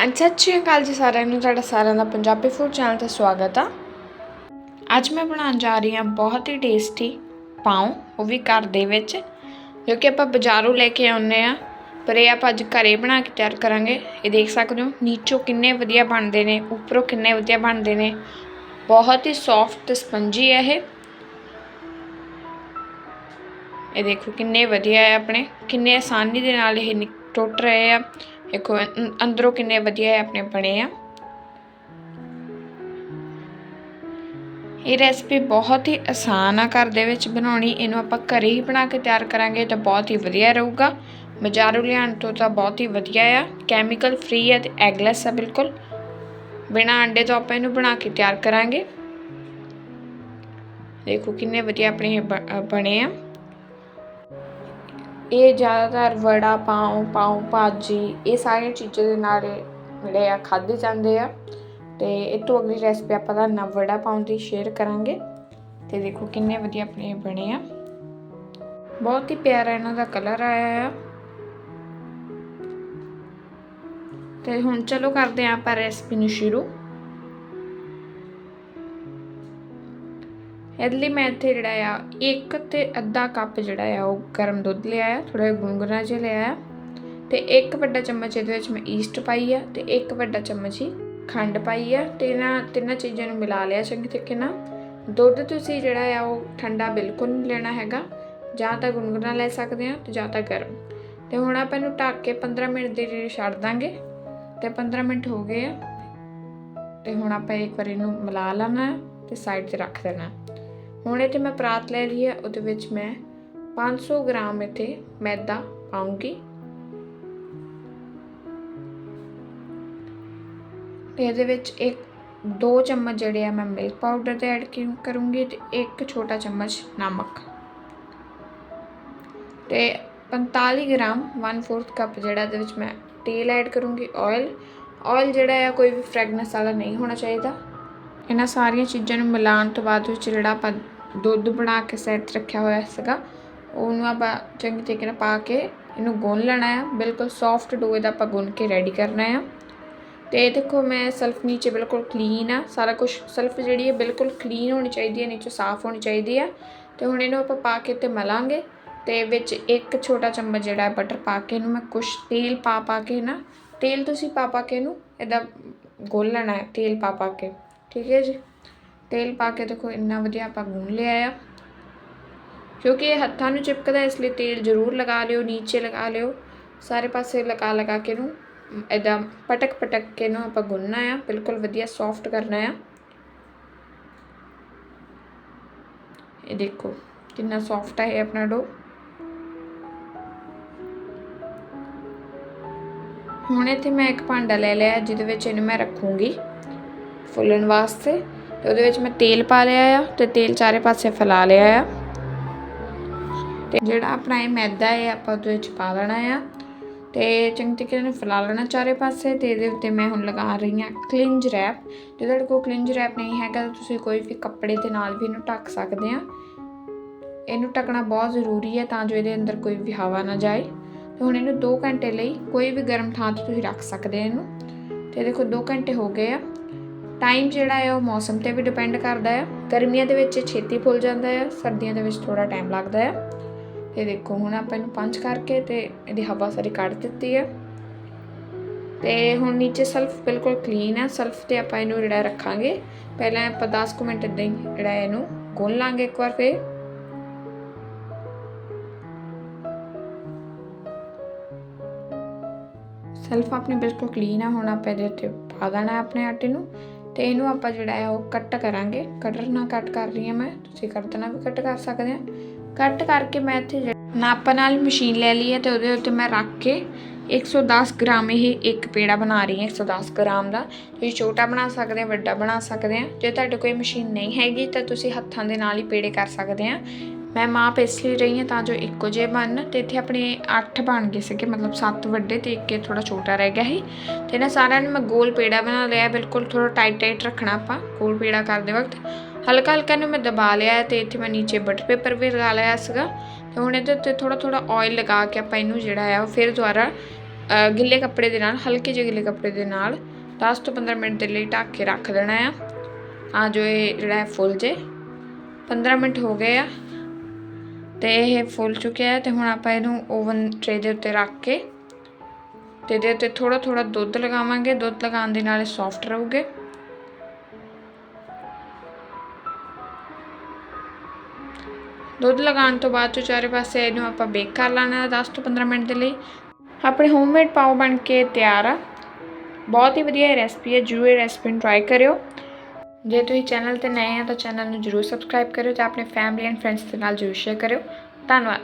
ਹਾਂਜੀ, ਸਤਿ ਸ਼੍ਰੀ ਅਕਾਲ ਜੀ ਸਾਰਿਆਂ ਨੂੰ, ਤੁਹਾਡਾ ਸਾਰਿਆਂ ਦਾ ਪੰਜਾਬੀ ਫੂਡ ਚੈਨਲ ਤੇ ਸਵਾਗਤ ਆ। ਅੱਜ ਮੈਂ ਬਣਾਉਣ ਜਾ ਰਹੀ ਹਾਂ ਬਹੁਤ ਹੀ ਟੇਸਟੀ ਪਾਉ ਉਹ ਵੀ ਘਰ ਦੇ ਵਿੱਚ, ਜੋ ਕਿ ਆਪਾਂ ਬਾਜ਼ਾਰੋਂ ਲੈ ਕੇ ਆਉਂਦੇ ਆ ਪਰ ਇਹ ਆਪਾਂ ਅੱਜ ਘਰੇ ਬਣਾ ਕੇ ਤਿਆਰ ਕਰਾਂਗੇ। ਇਹ ਦੇਖ ਸਕਦੇ ਹੋ, ਨੀਚੋਂ ਕਿੰਨੇ ਵਧੀਆ ਬਣਦੇ ਨੇ, ਉੱਪਰੋਂ ਕਿੰਨੇ ਵਧੀਆ ਬਣਦੇ ਨੇ। ਬਹੁਤ ਹੀ ਸੌਫਟ ਤੇ ਸਪੰਜੀ ਹੈ ਇਹ। ਇਹ ਦੇਖੋ ਕਿੰਨੇ ਵਧੀਆ ਹੈ ਆਪਣੇ, ਕਿੰਨੇ ਆਸਾਨੀ ਦੇ ਨਾਲ ਇਹ ਨਿਕ- ਟੁੱਟ ਰਹੇ ਆ। ਦੇਖੋ ਅੰਦਰੋਂ ਕਿੰਨੇ ਵਧੀਆ ਆਪਣੇ ਬਣੇ ਆ। ਇਹ ਰੈਸਪੀ ਬਹੁਤ ਹੀ ਆਸਾਨ ਆ ਘਰ ਦੇ ਵਿੱਚ ਬਣਾਉਣੀ, ਇਹਨੂੰ ਆਪਾਂ ਘਰੇ ਹੀ ਬਣਾ ਕੇ ਤਿਆਰ ਕਰਾਂਗੇ ਤਾਂ ਬਹੁਤ ਹੀ ਵਧੀਆ ਰਹੂਗਾ। ਬਾਜ਼ਾਰੋਂ ਲਿਆਉਣ ਤੋਂ ਤਾਂ ਬਹੁਤ ਹੀ ਵਧੀਆ ਆ। ਕੈਮੀਕਲ ਫ੍ਰੀ ਹੈ ਤੇ ਐਗਲੈਸ ਆ ਬਿਲਕੁਲ। ਬਿਨਾਂ ਅੰਡੇ ਤੋਂ ਆਪਾਂ ਇਹਨੂੰ ਬਣਾ ਕੇ ਤਿਆਰ ਕਰਾਂਗੇ। ਦੇਖੋ, ਕਿੰਨੇ ਵਧੀਆ ਆਪਣੇ ਇਹ ਬ- ਬਣੇ ਆ। ਇਹ ਜ਼ਿਆਦਾਤਰ ਵੜਾ ਪਾਓ ਪਾਓ ਭਾਜੀ, ਇਹ ਸਾਰੀਆਂ ਚੀਜ਼ਾਂ ਦੇ ਨਾਲ ਜਿਹੜੇ ਆ ਖਾਦੇ ਜਾਂਦੇ ਆ। ਤੇ ਇਹ ਤੋਂ ਅਗਲੀ ਰੈਸਪੀ ਆਪਾਂ ਦਾ ਨਾ ਵੜਾ ਪਾਉ ਦੀ ਸ਼ੇਅਰ ਕਰਾਂਗੇ। ਤੇ ਦੇਖੋ ਕਿੰਨੇ ਵਧੀਆ ਆਪਣੇ ਬਣੇ ਆ। ਬਹੁਤ ਹੀ ਪਿਆਰਾ ਇਹਨਾਂ ਦਾ ਕਲਰ ਆਇਆ ਆ। ਤੇ ਹੁਣ ਚਲੋ ਕਰਦੇ ਆਂ ਆਪਾਂ ਰੈਸਪੀ ਨੂੰ ਸ਼ੁਰੂ। ਇਹਦੇ ਲਈ ਮੈਂ ਇੱਥੇ ਜਿਹੜਾ ਆ, ਇੱਕ ਤੇ ਅੱਧਾ ਕੱਪ ਜਿਹੜਾ ਆ, ਉਹ ਗਰਮ ਦੁੱਧ ਲਿਆ ਆ ਥੋੜਾ ਗੁੰਗਣਾ ਜਿਹਾ ਲਿਆ ਆ ਤੇ ਇੱਕ ਵੱਡਾ ਚਮਚ ਇਹਦੇ ਵਿੱਚ ਮੈਂ ਈਸਟ ਪਾਈ ਆ ਤੇ ਇੱਕ ਵੱਡਾ ਚਮਚ ਹੀ ਖੰਡ ਪਾਈ ਆ ਤੇ ਇਹਨਾਂ ਤਿੰਨਾਂ ਚੀਜ਼ਾਂ ਨੂੰ ਮਿਲਾ ਲਿਆ ਚੰਗੇ ਤਰੀਕੇ ਨਾਲ। ਦੁੱਧ ਤੁਸੀਂ ਜਿਹੜਾ ਆ, ਉਹ ਠੰਡਾ ਬਿਲਕੁਲ ਨਹੀਂ ਲੈਣਾ ਹੈਗਾ, ਜਾਂ ਤਾਂ ਗੁੰਗਣਾ ਲੈ ਸਕਦੇ ਆ ਤੇ ਜਾਂ ਤਾਂ ਗਰਮ। ਤੇ ਹੁਣ ਆਪਾਂ ਇਹਨੂੰ ਢੱਕ ਕੇ 15 ਮਿੰਟ ਦੇ ਲਈ ਛੱਡ ਦਾਂਗੇ ਤੇ 15 ਮਿੰਟ ਹੋ ਗਏ ਆ ਤੇ ਹੁਣ ਆਪਾਂ ਇੱਕ ਵਾਰ ਇਹਨੂੰ ਮਿਲਾ ਲੈਣਾ ਤੇ ਸਾਈਡ ਤੇ ਰੱਖ ਦੇਣਾ। ਹੁਣ ਇੱਥੇ ਮੈਂ ਪਰਾਤ ਲੈ ਲਈ ਹੈ, ਉਹਦੇ ਵਿੱਚ ਮੈਂ 500 ਗ੍ਰਾਮ ਇੱਥੇ ਮੈਦਾ ਪਾਉਂਗੀ। ਤੇ ਇਹਦੇ ਵਿੱਚ ਇੱਕ ਦੋ ਚਮਚ ਜਿਹੜੇ ਆ ਮੈਂ ਮਿਲਕ ਪਾਊਡਰ ਦੇ ਐਡ ਕਰੂੰਗੀ ਤੇ ਇੱਕ ਛੋਟਾ ਚਮਚ ਨਮਕ। ਤੇ 45 ਗ੍ਰਾਮ 1/4 ਕੱਪ ਜਿਹੜਾ ਇਹਦੇ ਵਿੱਚ ਮੈਂ ਤੇਲ ਐਡ ਕਰੂੰਗੀ ਆਇਲ ਆਇਲ ਜਿਹੜਾ ਆ ਕੋਈ ਵੀ ਫ੍ਰੈਗਨੈਂਸ ਵਾਲਾ ਨਹੀਂ ਹੋਣਾ ਚਾਹੀਦਾ। ਇਹਨਾਂ ਸਾਰੀਆਂ ਚੀਜ਼ਾਂ ਨੂੰ ਮਿਲਾਉਣ ਤੋਂ ਬਾਅਦ ਵਿੱਚ ਜਿਹੜਾ ਆਪਾਂ ਦੁੱਧ ਬਣਾ ਕੇ ਸੈੱਟ ਰੱਖਿਆ ਹੋਇਆ ਸੀਗਾ, ਉਹਨੂੰ ਆਪਾਂ ਚੰਗੀ ਤਰੀਕੇ ਨਾਲ ਪਾ ਕੇ ਇਹਨੂੰ ਗੁੰਨ ਲੈਣਾ ਆ। ਬਿਲਕੁਲ ਸੌਫਟ ਡੋਏ ਦਾ ਆਪਾਂ ਗੁੰਨ ਕੇ ਰੈਡੀ ਕਰਨਾ ਆ। ਤੇ ਇਹ ਦੇਖੋ ਮੈਂ ਸਲਫ ਨੀਚੇ ਬਿਲਕੁਲ ਕਲੀਨ ਆ। ਸਾਰਾ ਕੁਝ ਸਲਫ ਜਿਹੜੀ ਹੈ ਬਿਲਕੁਲ ਕਲੀਨ ਹੋਣੀ ਚਾਹੀਦੀ ਹੈ ਨੀਚੇ ਸਾਫ਼ ਹੋਣੀ ਚਾਹੀਦੀ ਹੈ ਤੇ ਹੁਣ ਇਹਨੂੰ ਆਪਾਂ ਪਾ ਕੇ ਤੇ ਮਲਾਂਗੇ। ਤੇ ਵਿੱਚ ਇੱਕ ਛੋਟਾ ਚਮਚ ਜਿਹੜਾ ਹੈ ਬਟਰ ਪਾ ਕੇ ਇਹਨੂੰ ਮੈਂ ਕੁਝ ਤੇਲ ਪਾ ਪਾ ਕੇ ਨਾ, ਤੇਲ ਤੁਸੀਂ ਪਾ ਪਾ ਕੇ ਇਹਨੂੰ ਇਹਦਾ ਗੁੰਨ ਲੈਣਾ ਹੈ, ਤੇਲ ਪਾ ਪਾ ਕੇ। ਠੀਕ ਹੈ ਜੀ। ਤੇਲ ਪਾ ਕੇ ਦੇਖੋ, ਇੰਨਾ ਵਧੀਆ ਆਪਾਂ ਗੁੰਨ ਲਿਆ ਆ। ਕਿਉਂਕਿ ਇਹ ਹੱਥਾਂ ਨੂੰ ਚਿਪਕਦਾ, ਇਸ ਲਈ ਤੇਲ ਜ਼ਰੂਰ ਲਗਾ ਲਿਓ, ਨੀਚੇ ਲਗਾ ਲਿਓ। ਸਾਰੇ ਪਾਸੇ ਲਗਾ ਲਗਾ ਕੇ ਇਹਨੂੰ ਇਦਾਂ ਪਟਕ ਪਟਕ ਕੇ ਇਹਨੂੰ ਆਪਾਂ ਗੁੰਨਣਾ ਆ। ਬਿਲਕੁਲ ਵਧੀਆ ਸੌਫਟ ਕਰਨਾ ਆ। ਇਹ ਦੇਖੋ, ਕਿੰਨਾ ਸੌਫਟ ਹੈ ਇਹ ਆਪਣਾ ਡੋ ਹੁਣ ਇੱਥੇ ਮੈਂ ਇੱਕ ਭਾਂਡਾ ਲੈ ਲਿਆ, ਜਿਹਦੇ ਵਿੱਚ ਇਹਨੂੰ ਮੈਂ ਰੱਖੂੰਗੀ। ਫੁੱਲਣ ਵਾਸਤੇ ਤੇ ਉਹਦੇ ਵਿੱਚ ਮੈਂ ਤੇਲ ਪਾ ਲਿਆ ਆ ਤੇ ਤੇਲ ਚਾਰੇ ਪਾਸੇ ਫੈਲਾ ਲਿਆ ਆ। ਤੇ ਜਿਹੜਾ ਆਪਣਾ ਇਹ ਮੈਦਾ ਹੈ ਆਪਾਂ ਉਹਦੇ ਵਿੱਚ ਪਾ ਲੈਣਾ ਆ। ਤੇ ਚੰਗੀ ਤਰੀਕੇ ਨਾਲ ਫੈਲਾ ਲੈਣਾ ਚਾਰੇ ਪਾਸੇ ਤੇ ਇਹਦੇ ਉੱਤੇ ਮੈਂ ਹੁਣ ਲਗਾ ਰਹੀ ਹਾਂ ਕਲਿੰਜ ਰੈਪ। ਜੇ ਤੁਹਾਡੇ ਕੋਲ ਕਲਿੰਜ ਰੈਪ ਨਹੀਂ ਹੈਗਾ ਤਾਂ ਤੁਸੀਂ ਕੋਈ ਵੀ ਕੱਪੜੇ ਦੇ ਨਾਲ ਵੀ ਇਹਨੂੰ ਢੱਕ ਸਕਦੇ ਆ। ਇਹਨੂੰ ਢੱਕਣਾ ਬਹੁਤ ਜ਼ਰੂਰੀ ਹੈ ਤਾਂ ਜੋ ਇਹਦੇ ਅੰਦਰ ਕੋਈ ਵੀ ਹਵਾ ਨਾ ਜਾਏ। ਤੇ ਹੁਣ ਇਹਨੂੰ 2 ਘੰਟੇ ਲਈ ਕੋਈ ਵੀ ਗਰਮ ਥਾਂ ਤੇ ਤੁਸੀਂ ਰੱਖ ਸਕਦੇ ਆ ਇਹਨੂੰ। ਤੇ ਦੇਖੋ 2 ਘੰਟੇ ਹੋ ਗਏ ਆ। ਟਾਈਮ ਜਿਹੜਾ ਹੈ ਉਹ ਮੌਸਮ ਤੇ ਵੀ ਡਿਪੈਂਡ ਕਰਦਾ ਹੈ। ਗਰਮੀਆਂ ਦੇ ਵਿੱਚ ਛੇਤੀ ਫੁੱਲ ਜਾਂਦਾ ਹੈ, ਸਰਦੀਆਂ ਦੇ ਵਿੱਚ ਥੋੜਾ ਟਾਈਮ ਲੱਗਦਾ ਹੈ। ਤੇ ਦੇਖੋ, ਹੁਣ ਆਪਾਂ ਇਹਨੂੰ ਪੰਚ ਕਰਕੇ ਤੇ ਇਹਦੀ ਹਵਾ ਸਾਰੀ ਕੱਢ ਦਿੱਤੀ ਹੈ। ਤੇ ਹੁਣ ਨੀਚੇ ਸਲਫ ਬਿਲਕੁਲ ਕਲੀਨ ਹੈ। ਸਲਫ ਤੇ ਆਪਾਂ ਇਹਨੂੰ ਜਿਹੜਾ ਰੱਖਾਂਗੇ, ਪਹਿਲਾਂ ਆਪਾਂ 10 ਕੁ ਮਿੰਟ ਇਦਾਂ ਹੀ ਜਿਹੜਾ ਇਹਨੂੰ ਗੁੰਨ ਲਾਂਗੇ ਇੱਕ ਵਾਰ ਫੇਰ। ਸੈਲਫ ਆਪਣੀ ਬਿਲਕੁਲ ਕਲੀਨ ਆ ਹੁਣ ਆਪਾਂ ਇਹਦੇ ਉੱਤੇ ਪਾ ਦੇਣਾ ਆਪਣੇ ਆਟੇ ਨੂੰ। ਤੇ ਇਹਨੂੰ ਆਪਾਂ ਜਿਹੜਾ ਹੈ ਉਹ ਕੱਟ ਕਰਾਂਗੇ। ਕਟਰ ਨਾਲ ਕੱਟ ਕਰ ਰਹੀ ਹਾਂ ਮੈਂ। ਤੁਸੀਂ ਕਰਦ ਨਾਲ ਵੀ ਕੱਟ ਕਰ ਸਕਦੇ ਆ ਕੱਟ ਕਰਕੇ ਮੈਂ ਇੱਥੇ ਜਿਹੜਾ- ਨਾਲ ਮਸ਼ੀਨ ਲੈ ਲਈ ਹੈ ਤੇ ਉਹਦੇ ਉੱਤੇ ਮੈਂ ਰੱਖ ਕੇ 110 ਗ੍ਰਾਮ ਇਹ ਇੱਕ ਪੇੜਾ ਬਣਾ ਰਹੀ ਹਾਂ 110 ਗ੍ਰਾਮ ਦਾ। ਤੁਸੀਂ ਛੋਟਾ ਬਣਾ ਸਕਦੇ ਆ ਵੱਡਾ ਬਣਾ ਸਕਦੇ ਆ ਜੇ ਤੁਹਾਡੇ ਕੋਈ ਮਸ਼ੀਨ ਨਹੀਂ ਹੈਗੀ ਤਾਂ ਤੁਸੀਂ ਹੱਥਾਂ ਦੇ ਨਾਲ ਹੀ ਪੇੜੇ ਕਰ ਸਕਦੇ ਆ ਮੈਂ ਮਾਪ ਇਸ ਲਈ ਰਹੀ ਹਾਂ ਤਾਂ ਜੋ ਇੱਕੋ ਜਿਹੇ ਬਣਨ ਤੇ ਇੱਥੇ ਆਪਣੇ 8 ਬਣ ਗਏ ਸੀਗੇ, ਮਤਲਬ 7 ਵੱਡੇ ਤੇ ਇੱਕ ਇਹ ਥੋੜਾ ਛੋਟਾ ਰਹਿ ਗਿਆ ਸੀ। ਤੇ ਇਹਨਾਂ ਸਾਰਿਆਂ ਨੂੰ ਮੈਂ ਗੋਲ ਪੇੜਾ ਬਣਾ ਲਿਆ, ਬਿਲਕੁਲ ਥੋੜਾ ਟਾਈਟ ਟਾਈਟ ਰੱਖਣਾ ਆਪਾਂ, ਗੋਲ ਪੇੜਾ ਕਰਦੇ ਵਕਤ। ਹਲਕਾ ਹਲਕਾ ਨੂੰ ਮੈਂ ਦਬਾ ਲਿਆ ਹੈ ਤੇ ਇੱਥੇ ਮੈਂ ਨੀਚੇ ਬਟਰ ਪੇਪਰ ਵੀ ਲਗਾ ਲਿਆ ਸੀਗਾ। ਤੇ ਹੁਣ ਇਹਦੇ ਉੱਤੇ ਥੋੜਾ ਥੋੜਾ ਆਇਲ ਲਗਾ ਕੇ ਆਪਾਂ ਇਹਨੂੰ ਜਿਹੜਾ ਆ ਉਹ ਫਿਰ ਦੁਬਾਰਾ ਗਿੱਲੇ ਕੱਪੜੇ ਦੇ ਨਾਲ, ਹਲਕੇ ਜਿਹੇ ਗਿੱਲੇ ਕੱਪੜੇ ਦੇ ਨਾਲ 10 ਤੋਂ 15 ਮਿੰਟ ਦੇ ਲਈ ਢੱਕ ਕੇ ਰੱਖ ਦੇਣਾ ਆ। ਆ ਜੋ ਇਹ ਜਿਹੜਾ ਹੈ ਫੁੱਲ ਜੇ। 15 ਮਿੰਟ ਹੋ ਗਏ ਆ। ਤੇ ਇਹ ਫੁੱਲ ਚੁੱਕਿਆ ਹੈ ਤੇ ਹੁਣ ਆਪਾਂ ਇਹਨੂੰ ਓਵਨ ਟਰੇ ਦੇ ਉੱਤੇ ਰੱਖ ਕੇ ਤੇ ਇਹਦੇ ਉੱਤੇ ਥੋੜਾ ਥੋੜਾ ਦੁੱਧ ਲਗਾਵਾਂਗੇ। ਦੁੱਧ ਲਗਾਉਣ ਦੇ ਨਾਲ ਇਹ ਸੌਫਟ ਰਹੂਗੇ। ਦੁੱਧ ਲਗਾਉਣ ਤੋਂ ਬਾਅਦ ਚੋਂ ਚਾਰੇ ਪਾਸੇ ਇਹਨੂੰ ਆਪਾਂ ਬੇਕ ਕਰ ਲੈਣਾ 10 ਤੋਂ 15 ਮਿੰਟ ਦੇ ਲਈ। ਆਪਣੇ ਹੋਮਮੇਡ ਪਾਓ ਬਣ ਕੇ ਤਿਆਰ ਆ। ਬਹੁਤ ਹੀ ਵਧੀਆ ਰੈਸਪੀ ਹੈ। ਜਰੂਰ ਇਹ ਰੈਸਪੀ ਨੂੰ ਟਰਾਈ ਕਰਿਓ। ਜੇ ਤੁਸੀਂ ਚੈਨਲ ਤੇ ਨਏ ਆ ਤਾਂ ਚੈਨਲ ਨੂੰ ਜਰੂਰ ਸਬਸਕ੍ਰਾਈਬ ਕਰਿਓ ਤੇ ਆਪਣੇ ਫੈਮਿਲੀ ਐਂਡ ਫਰੈਂਡਸ ਦੇ ਨਾਲ ਜਰੂਰ ਸ਼ੇਅਰ ਕਰਿਓ। ਧੰਨਵਾਦ।